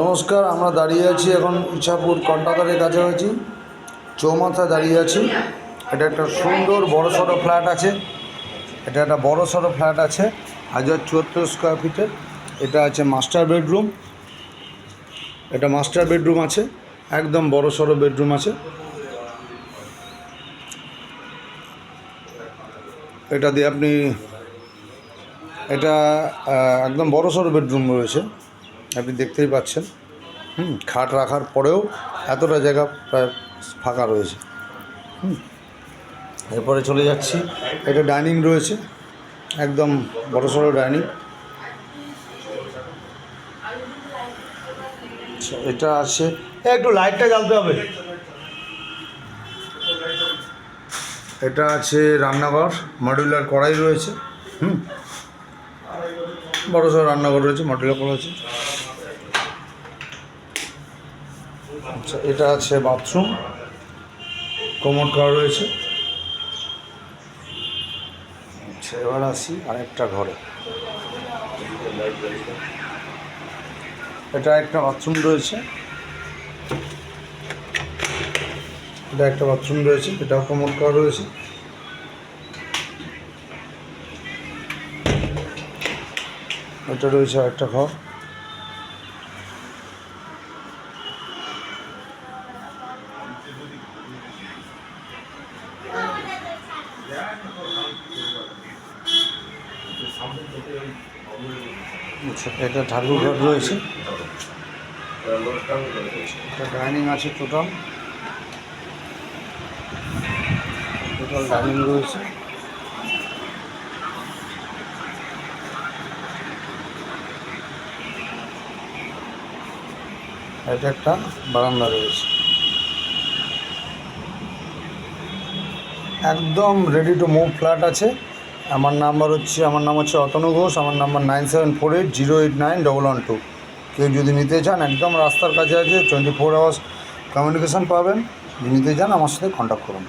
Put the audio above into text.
নমস্কার, আমরা দাঁড়িয়ে আছি এখন ইছাপুর কাছে হয়েছি চৌমাথায় দাঁড়িয়ে আছি। এটা একটা সুন্দর বড় সড়ো ফ্ল্যাট আছে। এটা একটা বড় সড়ো ফ্ল্যাট আছে, হাজার চুয়াত্তর স্কোয়ার ফিটের। এটা আছে মাস্টার বেডরুম। এটা মাস্টার বেডরুম আছে, একদম বড় সড়ো বেডরুম আছে। এটা দিয়ে আপনি এটা একদম বড় সড়ো বেডরুম রয়েছে। আপনি দেখতেই পাচ্ছেন। হুম খাট রাখার পরেও এতটা জায়গা প্রায় ফাঁকা রয়েছে। হুম এরপরে চলে যাচ্ছি। এটা ডাইনিং রয়েছে। একদম বড় সড়ো ডাইনিং আচ্ছা, এটা আছে। একটু লাইটটা জ্বালতে হবে। এটা আছে রান্নাঘর মডিউলার কড়াই রয়েছে। হুম বড় সড়ো রান্নাঘর রয়েছে মডিউলার করা আছে আচ্ছা এটা আছে বাথরুম কোমর করা রয়েছে। আচ্ছা এবার আসি আরেকটা ঘরে। এটা একটা বাথরুম রয়েছে। এটা একটা বাথরুম রয়েছে, এটাও কোমর করা রয়েছে। এটা রয়েছে একটা ঘর। আচ্ছা এটা ঠাকুর ঘর রয়েছে। একটা ডাইনিং আছে টোটাল। টোটাল ডাইনিং রয়েছে। এটা একটা বারান্দা রয়েছে। একদম রেডি টু মুভ ফ্ল্যাট আছে। আমার নাম্বার হচ্ছে, আমার নাম হচ্ছে অতনু ঘোষ, আমার number nine seven four eight zero eight nine double one two কেউ যদি নিতে চান, একদম রাস্তার কাছে আছে টোয়েন্টি ফোর আওয়ার্স কমিউনিকেশান পাবেন নিতে চান, আমার সাথে কন্ট্যাক্ট করুন।